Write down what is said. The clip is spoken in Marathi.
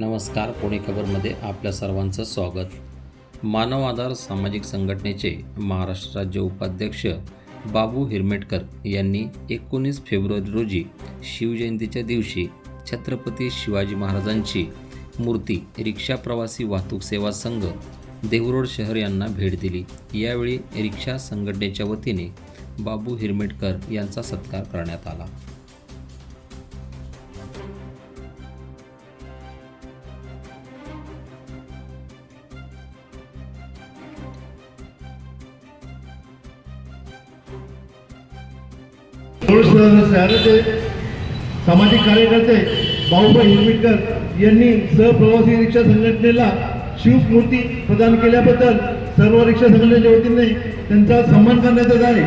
नमस्कार. पुणे खबरमध्ये आपल्या सर्वांचं स्वागत. मानव आधार सामाजिक संघटनेचे महाराष्ट्र राज्य उपाध्यक्ष बाबू हिरमेटकर यांनी एकोणीस फेब्रुवारी रोजी शिवजयंतीच्या दिवशी छत्रपती शिवाजी महाराजांची मूर्ती रिक्षा प्रवासी वाहतूक सेवा संघ देहरोड शहर यांना भेट दिली. यावेळी रिक्षा संघटनेच्या वतीने बाबू हिरमेटकर यांचा सत्कार करण्यात आला. शहराचे सामाजिक कार्यकर्ते भाऊभाई हिरमिटकर यांनी सहप्रवासी रिक्षा संघटनेला शिवमूर्ती प्रदान केल्याबद्दल सर्व रिक्षा संघटनेच्या वतीने त्यांचा सन्मान करण्यात येत आहे.